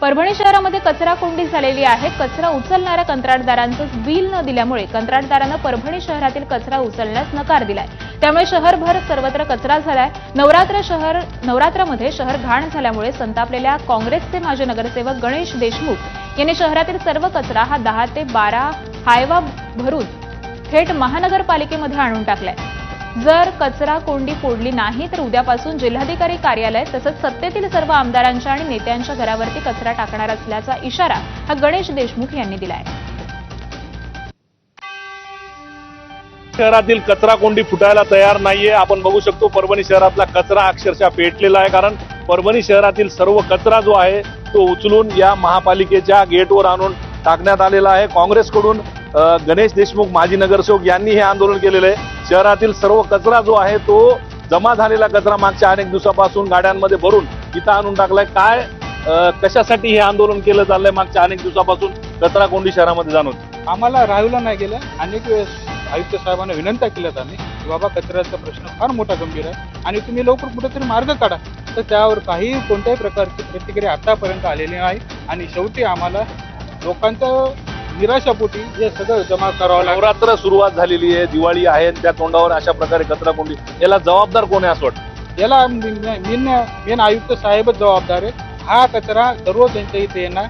परभणी शहरामध्ये कचरा कोंडी झालेली आहे. कचरा उचलणाऱ्या कंत्राटदारांचं बिल न दिल्यामुळे कंत्राटदारानं परभणी शहरातील कचरा उचलण्यास नकार दिलाय. त्यामुळे शहरभर सर्वत्र कचरा झालाय. नवरात्र शहर नवरात्रामध्ये शहर घाण झाल्यामुळे संतापलेल्या काँग्रेसचे माजी नगरसेवक गणेश देशमुख यांनी शहरातील सर्व कचरा हा दहा ते बारा हायवा भरून थेट महानगरपालिकेमध्ये आणून टाकलाय. जर कचरा कोंडी फोडली नाही तर उद्यापासून जिल्हाधिकारी कार्यालय तसंच सत्तेतील सर्व आमदारांच्या आणि नेत्यांच्या घरावरती कचरा टाकणार असल्याचा इशारा हा गणेश देशमुख यांनी दिलाय. शहरातील कचरा कोंडी फुटायला तयार नाहीये. आपण बघू शकतो परभणी शहरातला कचरा अक्षरशः पेटलेला आहे कारण परभणी शहरातील सर्व कचरा जो आहे तो उचलून या महापालिकेच्या गेटवर आणून टाकण्यात आलेला आहे. काँग्रेसकडून गणेश देशमुख माजी नगरसेवक यांनी हे आंदोलन केलेलं आहे. शहरातील सर्व कचरा जो आहे तो जमा झालेला कचरा मागच्या अनेक दिवसापासून गाड्यांमध्ये भरून इथं आणून टाकलाय. काय कशासाठी हे आंदोलन केलं चाललंय मागच्या अनेक दिवसापासून? कचरा कोंडी शहरामध्ये जाणवत आम्हाला राहायला नाही गेलं. अनेक वेळेस आयुक्त साहेबांना विनंत्या केल्यात आम्ही की बाबा कचऱ्याचा प्रश्न फार मोठा गंभीर आहे आणि तुम्ही लवकर कुठेतरी मार्ग काढा. तर त्यावर काही कोणत्याही प्रकारची प्रतिक्रिया आतापर्यंत आलेली नाही आणि शेवटी आम्हाला लोकांचं निराशापोटी हे सगळं जमा करावं लागलं नवरात्र सुरुवात झालेली आहे दिवाळी आहे त्या तोंडावर अशा प्रकारे कचरा कोंडी. याला जबाबदार कोण आहे असं वाटतं? याला मेन मेन आयुक्त साहेबच जबाबदार आहे हा कचरा दररोज यांच्या इथे येणार.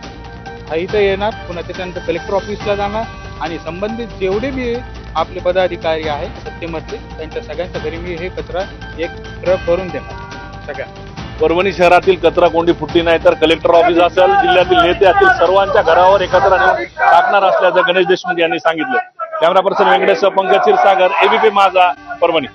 हा इथं येणार पुन्हा त्याच्यानंतर कलेक्टर ऑफिसला जाणार. आणि संबंधित जेवढे बी आपले पदाधिकारी आहेत सत्तेमधले त्यांच्या सगळ्यांच्या घरी मी हे कचरा एक ट्रक भरून देणार. सगळ्या परभणी शहरातील कचरा कोंडी फुटली नाही तर कलेक्टर ऑफिस असेल जिल्ह्यातील नेते असतील सर्वांच्या घरावर एकत्र नेऊन टाकणार असल्याचं गणेश देशमुख यांनी सांगितलं. Camera person Vyankatesh Pankaj Kshirsagar ABP Majha Parbhani.